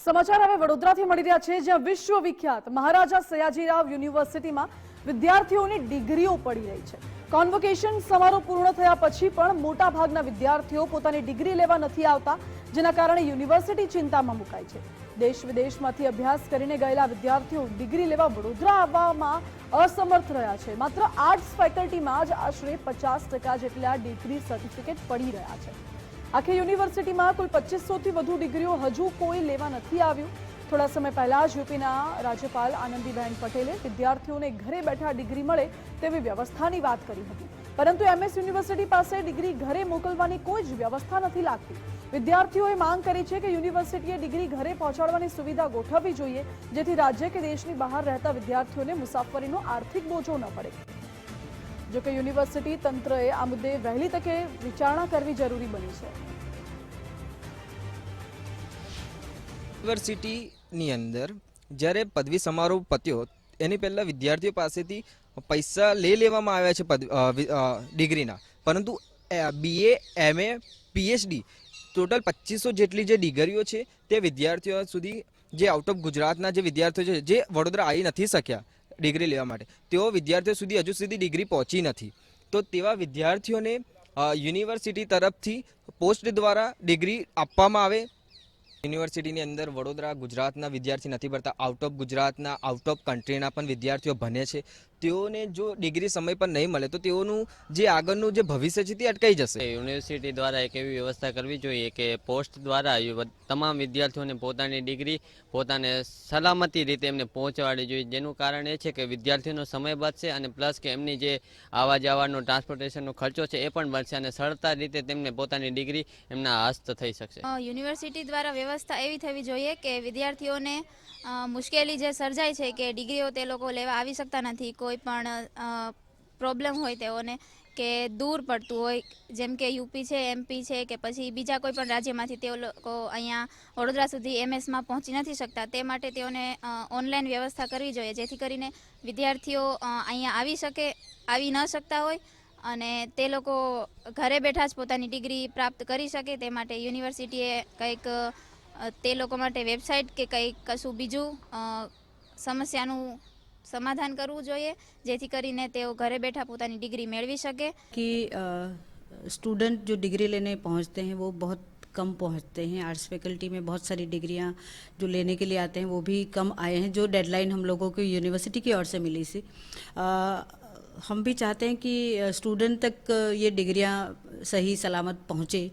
સમાચાર હવે વડોદરાથી મળી રહ્યા છે, જ્યાં વિશ્વવિખ્યાત મહારાજા સયાજીરાવ યુનિવર્સિટીમાં વિદ્યાર્થીઓની ડિગ્રીઓ પડી રહી છે. કોન્વોકેશન સમારોહ પૂર્ણ થયા પછી પણ મોટાભાગના વિદ્યાર્થીઓ પોતાની ડિગ્રી લેવા નથી આવતા, જેના કારણે યુનિવર્સિટી ચિંતામાં મુકાઈ છે. દેશ વિદેશમાંથી અભ્યાસ કરીને ગયેલા વિદ્યાર્થીઓ ડિગ્રી લેવા વડોદરા આવવામાં અસમર્થ રહ્યા છે. માત્ર આર્ટ્સ ફેકલ્ટીમાં જ આશરે પચાસ જેટલા ડિગ્રી સર્ટિફિકેટ પડી રહ્યા છે. આખી યુનિવર્સિટીમાં કુલ પચીસોથી વધુ ડિગ્રીઓ હજુ કોઈ લેવા નથી આવ્યું. થોડા સમય પહેલા જ યુપીના રાજ્યપાલ આનંદીબેન પટેલે વિદ્યાર્થીઓને ઘરે બેઠા ડિગ્રી મળે તેવી વ્યવસ્થાની વાત કરી હતી. પરંતુ એમએસ યુનિવર્સિટી પાસે ડિગ્રી ઘરે મોકલવાની કોઈ જ વ્યવસ્થા નથી લાગતી. વિદ્યાર્થીઓએ માંગ કરી છે કે યુનિવર્સિટીએ ડિગ્રી ઘરે પહોંચાડવાની સુવિધા ગોઠવવી જોઈએ, જેથી રાજ્ય કે દેશની બહાર રહેતા વિદ્યાર્થીઓને મુસાફરીનો આર્થિક બોજો ન પડે. જોકે યુનિવર્સિટી તંત્રએ આ મુદ્દે વહેલી તકે વિચારણા કરવી જરૂરી બની છે. યુનિવર્સિટીની અંદર જ્યારે પદવી સમારોહ પત્યો, એની પહેલાં વિદ્યાર્થીઓ પાસેથી પૈસા લઈ લેવામાં આવ્યા છે ડિગ્રીના. પરંતુ બીએ એમએ પીએચડી ટોટલ પચીસો જેટલી જે ડિગ્રીઓ છે, તે વિદ્યાર્થીઓ સુધી જે આઉટ ઓફ ગુજરાતના જે વિદ્યાર્થીઓ છે, જે વડોદરા આવી નથી શક્યા. ડિગ્રી લેવા માટે. તેઓ વિદ્યાર્થીઓ સુધી હજુ સુધી ડિગ્રી પહોંચી નથી. તો તેવા વિદ્યાર્થીઓને યુનિવર્સિટી તરફથી પોસ્ટ દ્વારા ડિગ્રી આપવામાં આવે. યુનિવર્સિટીની અંદર વડોદરા ગુજરાતના વિદ્યાર્થી નથી ભરતા આઉટ ઓફ ગુજરાતના, આઉટ ઓફ કન્ટ્રીના પણ વિદ્યાર્થીઓ ભણે છે. તેઓને જો ડિગ્રી સમય પર નહીં મળે તો તેઓનું જે આગળનું જે ભવિષ્ય છે તે અટકાઈ જશે. યુનિવર્સિટી દ્વારા એક એવી વ્યવસ્થા કરવી જોઈએ કે પોસ્ટ દ્વારા તમામ વિદ્યાર્થીઓને પોતાની ડિગ્રી પોતાને સલામતી રીતે એમને પહોંચવાડી જોઈએ. જેનું કારણ એ છે કે વિદ્યાર્થીઓનો સમય બચશે અને પ્લસ કે એમની જે આવવા જવાનો ટ્રાન્સપોર્ટેશનનો ખર્ચો છે એ પણ બચશે અને સરળતા રીતે તેમને પોતાની ડિગ્રી એમના હસ્ત થઈ શકશે. યુનિવર્સિટી દ્વારા વ્યવસ્થા એવી થવી જોઈએ કે વિદ્યાર્થીઓને મુશ્કેલી જે સર્જાય છે કે ડિગ્રીઓ તે લોકો લેવા આવી શકતા નથી કોઈ પણ પ્રોબ્લેમ હોય તેઓને કે દૂર પડતું હોય, જેમ કે યુપી છે એમપી છે, કે પછી બીજા કોઈ પણ રાજ્યમાંથી તેઓ લોકો અહીંયા વડોદરા સુધી એમએસમાં પહોંચી નથી શકતા, તે માટે તેઓને ઓનલાઈન વ્યવસ્થા કરવી જોઈએ, જેથી કરીને વિદ્યાર્થીઓ અહીંયા આવી શકે, આવી ન શકતા હોય અને તે લોકો ઘરે બેઠા જ પોતાની ડિગ્રી પ્રાપ્ત કરી શકે, તે માટે યુનિવર્સિટીએ કંઈક તે લોકો માટે વેબસાઇટ કે કંઈક કશું બીજું સમસ્યાનું સમાધાન કરવું જોઈએ જેથી કરીને તેઓ ઘરે બેઠા પોતાની ડિગ્રી મેળવી શકે कि स्टूडेंट जो डिग्री लेने पहुंचते हैं वो बहुत कम पहुंचते हैं आर्ट्स फैकल्टी में बहुत सारी डिग्रियां जो लेने के लिए आते हैं वो भी कम आए हैं जो डेडलाइन हम लोगों को यूनिवर्सिटी की ओर से मिली थी अ, हम भी चाहते हैं कि स्टूडेंट तक ये डिग्रियां सही सलामत पहुंचे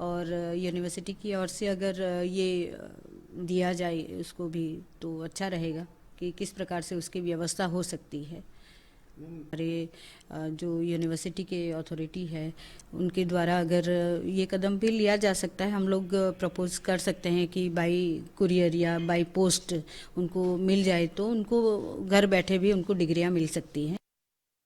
और यूनिवर्सिटी की ओर से अगर ये दिया जाए उसको भी तो अच्छा रहेगा कि किस प्रकार से उसकी व्यवस्था हो सकती है। हमारे जो यूनिवर्सिटी के अथॉरिटी है, उनके द्वारा अगर ये कदम भी लिया जा सकता है, हम लोग प्रपोज कर सकते हैं कि बाई कुरियर या बाई पोस्ट उनको मिल जाए तो उनको घर बैठे भी उनको डिग्रियाँ मिल सकती हैं।